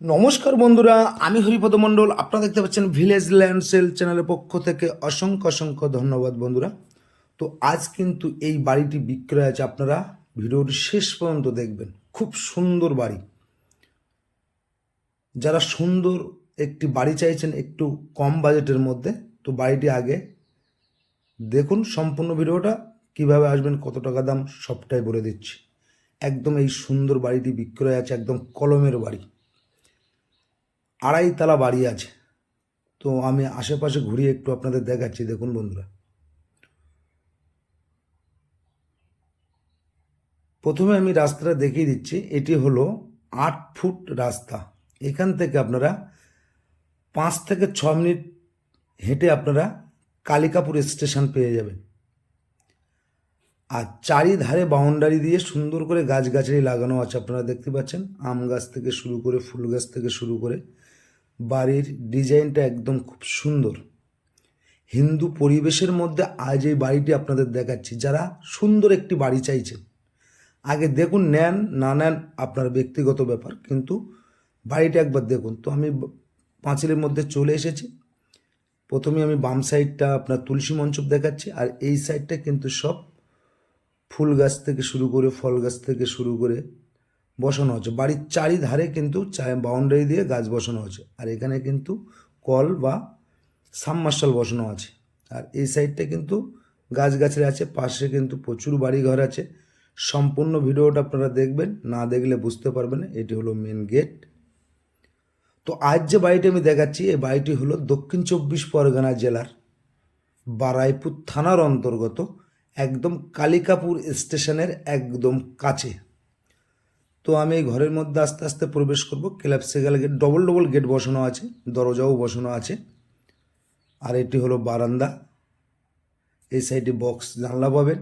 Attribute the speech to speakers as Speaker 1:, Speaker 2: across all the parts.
Speaker 1: নমস্কার বন্ধুরা, আমি হরিপদ মণ্ডল। আপনারা দেখতে পাচ্ছেন ভিলেজ ল্যান্ড সেল চ্যানেলের পক্ষ থেকে অসংখ্য অসংখ্য ধন্যবাদ বন্ধুরা। তো আজ কিন্তু এই বাড়িটি বিক্রয় আছে আপনারা ভিডিওটি শেষ পর্যন্ত দেখবেন। খুব সুন্দর বাড়ি। যারা সুন্দর একটি বাড়ি চাইছেন একটু কম বাজেটের মধ্যে, তো বাড়িটি আগে দেখুন সম্পূর্ণ ভিডিওটা, কীভাবে আসবেন, কত টাকা দাম, সবটাই বলে দিচ্ছি। একদম এই সুন্দর বাড়িটি বিক্রয় আছে, একদম কলমের বাড়ি। আড়াইতলা বাড়ি আছে। তো আমি আশেপাশে ঘুরিয়ে একটু আপনাদের দেখাচ্ছি, দেখুন বন্ধুরা। প্রথমে আমি রাস্তাটা দেখিয়ে দিচ্ছি, এটি হলো আট ফুট রাস্তা। এখান থেকে আপনারা পাঁচ থেকে ছ মিনিট হেঁটে আপনারা কালিকাপুর স্টেশন পেয়ে যাবেন। আর চারিধারে বাউন্ডারি দিয়ে সুন্দর করে গাছগাছালি লাগানো আছে, আপনারা দেখতে পাচ্ছেন। আম গাছ থেকে শুরু করে, ফুল গাছ থেকে শুরু করে বাড়ির ডিজাইনটা একদম খুব সুন্দর। হিন্দু পরিবেশের মধ্যে আজ এই বাড়িটি আপনাদের দেখাচ্ছি, যারা সুন্দর একটি বাড়ি চাইছেন। আগে দেখুন, নেন, না নেন, আপনার ব্যক্তিগত ব্যাপার, কিন্তু বাড়িটা একবার দেখুন। তো আমি পাঁচিলের মধ্যে চলে এসেছি। প্রথমে আমি বাম সাইডটা আপনার তুলসী মঞ্চপ দেখাচ্ছি, আর এই সাইডটা কিন্তু সব ফুল গাছ থেকে শুরু করে, ফল গাছ থেকে শুরু করে বসানো আছে বাড়ির চারিধারে কিন্তু বাউন্ডারি দিয়ে গাছ বসানো আছে আর এখানে কিন্তু কল বা সাবমার্শাল বসানো আছে। আর এই সাইডটা কিন্তু গাছ গাছগাছালি আছে, পাশে কিন্তু প্রচুর বাড়ি ঘর আছে। সম্পূর্ণ ভিডিওটা আপনারা দেখবেন, না দেখলে বুঝতে পারবেন, এটি হলো মেন গেট তো আজ যে বাড়িটি আমি দেখাচ্ছি, এই বাড়িটি হলো দক্ষিণ চব্বিশ পরগনা জেলার বারাইপুর থানার অন্তর্গত একদম কালিকাপুর স্টেশনের একদম কাছে। তো আমি এই ঘরের মধ্যে আস্তে আস্তে প্রবেশ করব। ক্লাবসে গেলে গেট ডবল ডবল গেট বসানো আছে, দরজাও বসানো আছে। আর এটি হলো বারান্দা। এই সাইডে বক্স জানলা পাবেন।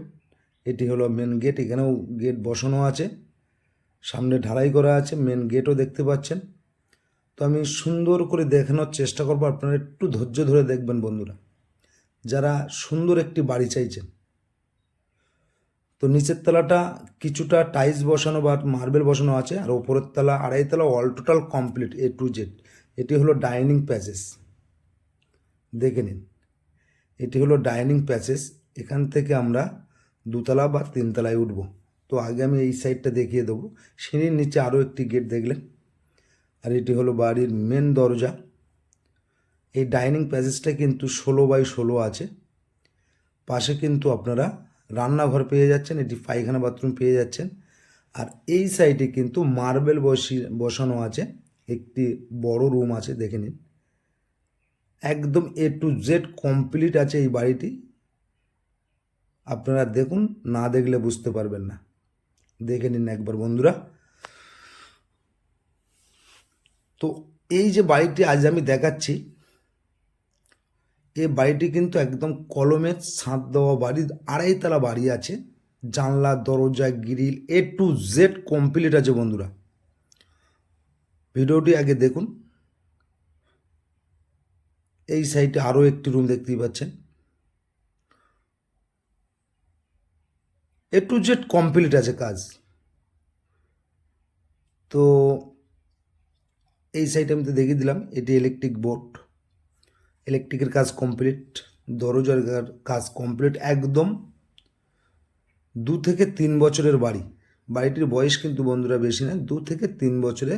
Speaker 1: এটি হলো মেন গেট এখানেও গেট বসানো আছে। সামনে ঢালাই করা আছে মেন গেটও দেখতে পাচ্ছেন। তো আমি সুন্দর করে দেখানোর চেষ্টা করব, আপনারা একটু ধৈর্য ধরে দেখবেন বন্ধুরা। যারা সুন্দর একটি বাড়ি চাইছেন তো নিচের তলাটা কিছুটা টাইলস বসানো বা মার্বেল বসানো আছে, আর ওপরের তলা, আড়াই তলা all total complete A to Z এটি হলো ডাইনিং প্যাসেজ দেখে নিন। এটি হলো ডাইনিং প্যাসেজ এখান থেকে আমরা দুতলা বা তিনতলায় উঠব। তো আগে আমি এই সাইডটা দেখিয়ে দেবো। সিঁড়ির নিচে আরও একটি গেট দেখলেন। আর এটি হলো বাড়ির মেন দরজা। এই ডাইনিং প্যাসেজটা কিন্তু ষোলো বাই ষোলো আছে। পাশে কিন্তু আপনারা রান্নাঘর পেয়ে যাচ্ছেন, এটি পায়খানা বাথরুম পেয়ে যাচ্ছেন। আর এই সাইডে কিন্তু মার্বেল বসি, বসানো আছে, একটি বড় রুম আছে, দেখে নিন। একদম এ টু জেড কমপ্লিট আছে এই বাড়িটি। আপনারা দেখুন, না দেখলে বুঝতে পারবেন না। দেখে নিন একবার বন্ধুরা। তো এই যে বাড়িটি আজ আমি দেখাচ্ছি এই বাড়িটি কিন্তু একদম কলমের ছাদ দেওয়া বাড়ি আড়াইতলা বাড়ি আছে। জানলা, দরজা, grill, A to Z complete আছে বন্ধুরা। ভিডিওটি আগে দেখুন। এই সাইডে আরও একটি রুম দেখতেই পাচ্ছেন। এ টু জেড কমপ্লিট আছে কাজ। তো এই সাইডে আমি তো দেখিয়ে দিলাম, এটি ইলেকট্রিক বোর্ড ইলেকট্রিকের কাজ কমপ্লিট দরজার কাজ কমপ্লিট একদম দু থেকে তিন বছরের বাড়ি। বাড়িটির বয়স কিন্তু বন্ধুরা বেশি না, দু থেকে তিন বছরে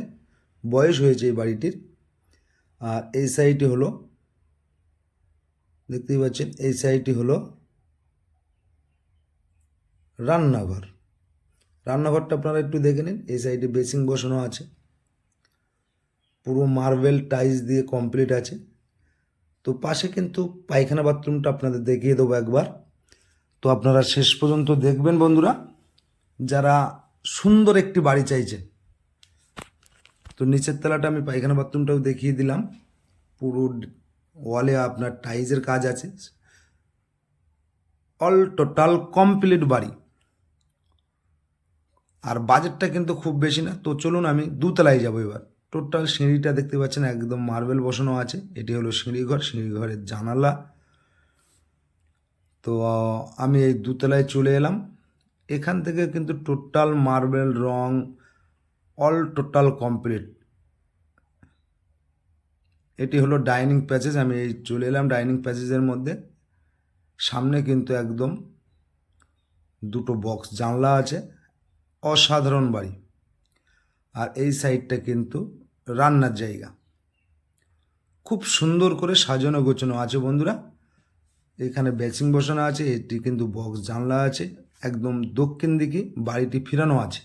Speaker 1: বয়স হয়েছে এই বাড়িটির। আর এই সাইডটি হলো, দেখতেই পাচ্ছেন, এই সাইডটি হলো রান্নাঘর। রান্নাঘরটা আপনারা একটু দেখে নিন, এই সাইডে বেসিং বসানো আছে। পুরো মার্বেল টাইলস দিয়ে কমপ্লিট আছে। তো পাশে কিন্তু পায়খানা বাথরুমটা আপনাদের দেখিয়ে দেবো একবার। তো আপনারা শেষ পর্যন্ত দেখবেন বন্ধুরা, যারা সুন্দর একটি বাড়ি চাইছেন। তো নিচের তলাটা আমি পায়খানা বাথরুমটাও দেখিয়ে দিলাম। পুরো ওয়ালে আপনার টাইলসের কাজ আছে। অল টোটাল কমপ্লিট বাড়ি। আর বাজেটটা কিন্তু খুব বেশি না। তো চলুন আমি দুতলায় যাব এবার। টোটাল সিঁড়িটা দেখতে পাচ্ছেন, একদম মার্বেল বসানো আছে। এটি হলো সিঁড়িঘর, সিঁড়িঘরের জানালা। তো আমি এই দুতলায় চলে এলাম। এখান থেকে কিন্তু টোটাল মার্বেল রং, অল টোটাল কমপ্লিট। এটি হলো ডাইনিং প্যাসেজ, আমি এই চলে এলাম ডাইনিং প্যাসেজের মধ্যে। সামনে কিন্তু একদম দুটো বক্স, জানলা আছে। অসাধারণ বাড়ি। আর এই সাইডটা কিন্তু রান্নার জায়গা। খুব সুন্দর করে সাজানো গোছানো আছে বন্ধুরা। এখানে বেসিং বসানো আছে, এটি কিন্তু বক্স জানলা আছে, একদম দক্ষিণ দিকে বাড়িটি ফিরানো আছে।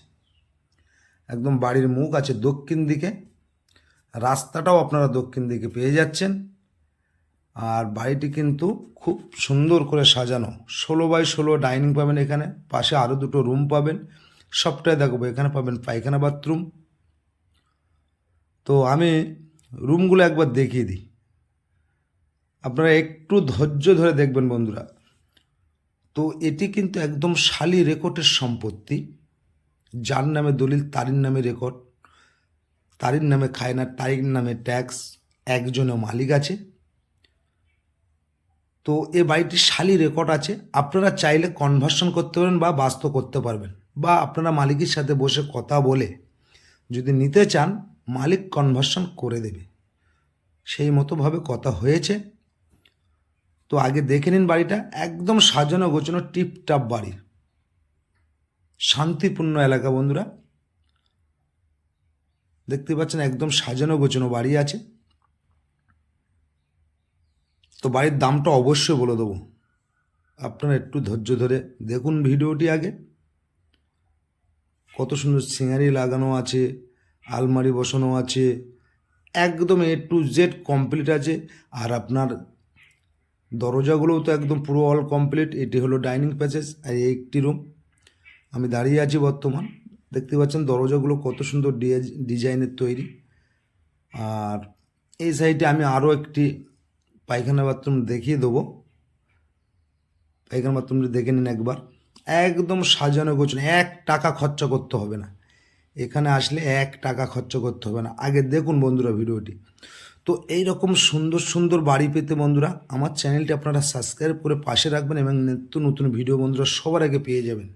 Speaker 1: একদম বাড়ির মুখ আছে দক্ষিণ দিকে। রাস্তাটাও আপনারা দক্ষিণ দিকে পেয়ে যাচ্ছেন। আর বাড়িটি কিন্তু খুব সুন্দর করে সাজানো। ষোলো বাই ষোলো ডাইনিং পাবেন এখানে। পাশে আরও দুটো রুম পাবেন। সবটাই দেখব। এখানে পাবেন পায়খানা বাথরুম। তো আমি রুমগুলো একবার দেখিয়ে দিই। আপনারা একটু ধৈর্য ধরে দেখবেন বন্ধুরা। তো এটি কিন্তু একদম শালি রেকর্ডের সম্পত্তি। যার নামে দলিল তারির নামে রেকর্ড। তারির নামে খায় না তারির নামে ট্যাক্স। একজনও মালিক আছে। তো এ বাড়িটির শালি রেকর্ড আছে। আপনারা চাইলে কনভার্সন করতে পারেন বা বাস্তব করতে পারবেন। বা আপনারা মালিকের সাথে বসে কথা বলে যদি নিতে চান মালিক কনভার্সন করে দেবে। সেই মতোভাবে কথা হয়েছে। তো আগে দেখে নিন বাড়িটা, একদম সাজানো গোছানো টিপটাপ বাড়ি। শান্তিপূর্ণ এলাকা বন্ধুরা। দেখতে পাচ্ছেন একদম সাজানো গোছানো বাড়ি আছে। তো বাড়ির দামটা অবশ্যই বলে দেবো। আপনারা একটু ধৈর্য ধরে দেখুন ভিডিওটি আগে। কত সুন্দর সিঙ্গারি লাগানো আছে। আলমারি বসানো আছে, একদম এ টু জেড কমপ্লিট আছে। আর আপনার দরজাগুলোও তো একদম পুরো অল কমপ্লিট এটি হলো ডাইনিং প্যাসেজ আর একটি রুম আমি দাঁড়িয়ে আছি বর্তমান। দেখতে পাচ্ছেন দরজাগুলো কত সুন্দর ডিজাইনের তৈরি। আর এই সাইডে আমি আরও একটি পায়খানা বাথরুম দেখিয়ে দেবো। পায়খানা বাথরুমটি দেখে নিন একবার। একদম সাজানো গোছানো, এক টাকা খরচা করতে হবে না। এখানে আসলে এক টাকা খরচ করতে হবে না। আগে দেখুন বন্ধুরা ভিডিওটি। তো এই রকম সুন্দর সুন্দর বাড়ি পেতে বন্ধুরা, আমার চ্যানেলটি আপনারা সাবস্ক্রাইব করে পাশে রাখবেন এবং নিত্য নতুন ভিডিও বন্ধুরা সবার আগে পেয়ে যাবেন।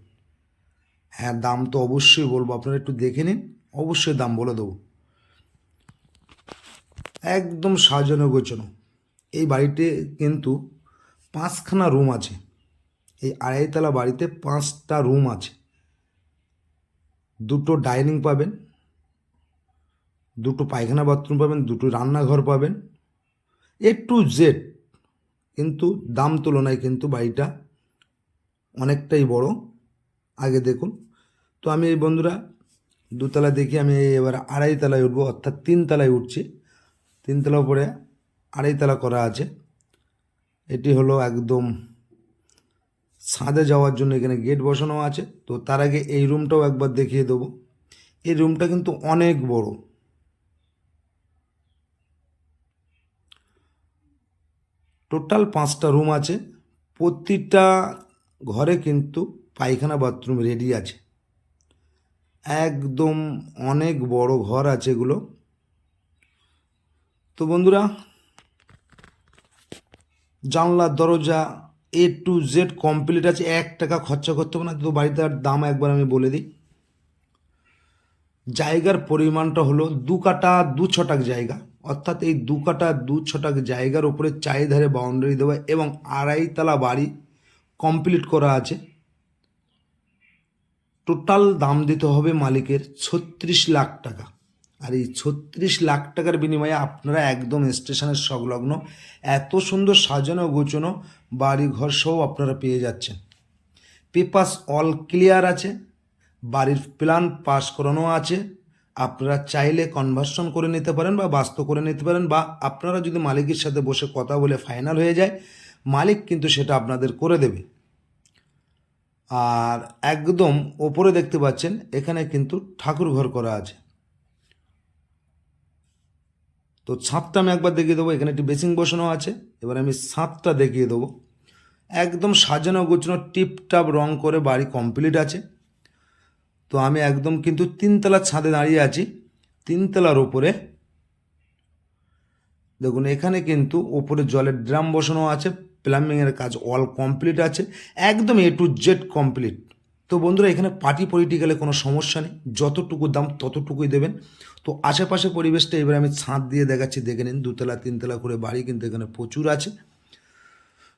Speaker 1: হ্যাঁ দাম তো অবশ্যই বলব, আপনারা একটু দেখে নিন, অবশ্যই দাম বলে দেবো। একদম সাজানো গোছানো। এই বাড়িতে কিন্তু পাঁচখানা রুম আছে। এই আড়াইতলা বাড়িতে পাঁচটা রুম আছে। দুটো ডাইনিং পাবেন, দুটো পায়খানা বাথরুম পাবেন, দুটো রান্নাঘর পাবেন। এ টু জেড কিন্তু দাম তুলনায় কিন্তু বাড়িটা অনেকটাই বড়। আগে দেখুন। তো আমি এই বন্ধুরা দুতলা দেখি, আমি এবার আড়াই তলায় উঠবো, অর্থাৎ তিন তলায় উঠছি। তিনতলা উপরে আড়াইতলা করা আছে। এটি হলো একদম ছাদে যাওয়ার জন্য এখানে গেট বসানো আছে। তো তার আগে এই রুমটাও একবার দেখিয়ে দেবো। এই রুমটা কিন্তু অনেক বড়। টোটাল পাঁচটা রুম আছে। প্রতিটা ঘরে কিন্তু পায়খানা বাথরুম রেডি আছে। একদম অনেক বড় ঘর আছে এগুলো। তো বন্ধুরা, জানলার দরজা এ টু জেড কমপ্লিট আছে, এক টাকা খরচা করতে হবে না তো বাড়িটার দাম একবার আমি বলে দিই। জায়গার পরিমাণটা হলো দু কাটা দু ছটাক জায়গা, অর্থাৎ এই দু কাটা দু ছটাক জায়গার উপরে চারিধারে বাউন্ডারি দেওয়া এবং আড়াইতলা বাড়ি কমপ্লিট করা আছে। টোটাল দাম দিতে হবে মালিকের ছত্রিশ লাখ টাকা। আর এই ছত্রিশ লাখ টাকার বিনিময়ে আপনারা একদম স্টেশনের সংলগ্ন এত সুন্দর সাজানো গোছানো বাড়ি ঘর সহ আপনারা পেয়ে যাচ্ছেন। পেপার্স অল ক্লিয়ার আছে, বাড়ির প্ল্যান পাস করানো আছে। আপনারা চাইলে কনভার্সন করে নিতে পারেন বা বাস্তব করে নিতে পারেন বা আপনারা যদি মালিকের সাথে বসে কথা বলে ফাইনাল হয়ে যায়, মালিক কিন্তু সেটা আপনাদের করে দেবে। আর একদম ওপরে দেখতে পাচ্ছেন, এখানে কিন্তু ঠাকুর ঘর করা আছে। তো ছাদটা আমি একবার দেখিয়ে দেবো, এখানে একটি বেসিং বসানো আছে। এবার আমি ছাদটা দেখিয়ে দেবো। একদম সাজানো গোছানো টিপটাপ রং করে বাড়ি কমপ্লিট আছে। তো আমি একদম কিন্তু তিনতলার ছাদে দাঁড়িয়ে আছি। তিনতলার ওপরে দেখুন, এখানে কিন্তু ওপরে জলের ড্রাম বসানো আছে, প্লাম্বিংয়ের কাজ অল কমপ্লিট আছে। একদম এ টু জেড কমপ্লিট তো বন্ধুরা, এখানে পার্টি পলিটিক্যালে কোনো সমস্যা নেই। যতটুকু দাম ততটুকুই দেবেন। তো আশেপাশে পরিবেশটা এবার আমি ছাদ দিয়ে দেখাচ্ছি, দেখে নিন, দুতলা, তিনতলা করে বাড়ি কিন্তু এখানে প্রচুর আছে।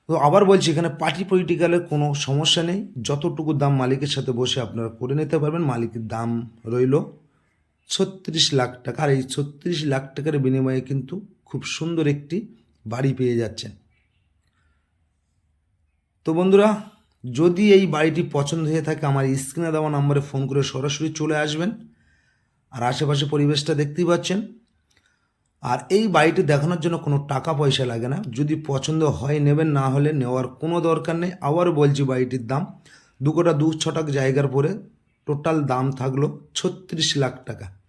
Speaker 1: তো আবার বলছি, এখানে পার্টি পলিটিক্যালের কোনো সমস্যা নেই। যতটুকু দাম মালিকের সাথে বসে আপনারা করে নিতে পারবেন। মালিকের দাম রইল ছত্রিশ লাখ টাকা। আর এই ছত্রিশ লাখ টাকার বিনিময়ে কিন্তু খুব সুন্দর একটি বাড়ি পেয়ে যাচ্ছেন। তো বন্ধুরা যদি এই বাড়িটি পছন্দ হয়ে থাকে, আমার স্ক্রিনে দেওয়া নাম্বারে ফোন করে সরাসরি চলে আসবেন। আর আশেপাশে পরিবেশটা দেখতেই পাচ্ছেন। আর এই বাড়িটি দেখানোর জন্য কোনো টাকা পয়সা লাগে না। যদি পছন্দ হয় নেবেন, না হলে নেওয়ার কোনো দরকার নেই। আবার বলছি বাড়িটির দাম। দু কোটা দু ছটাক জায়গার পরে টোটাল দাম থাকল ছত্রিশ লাখ টাকা।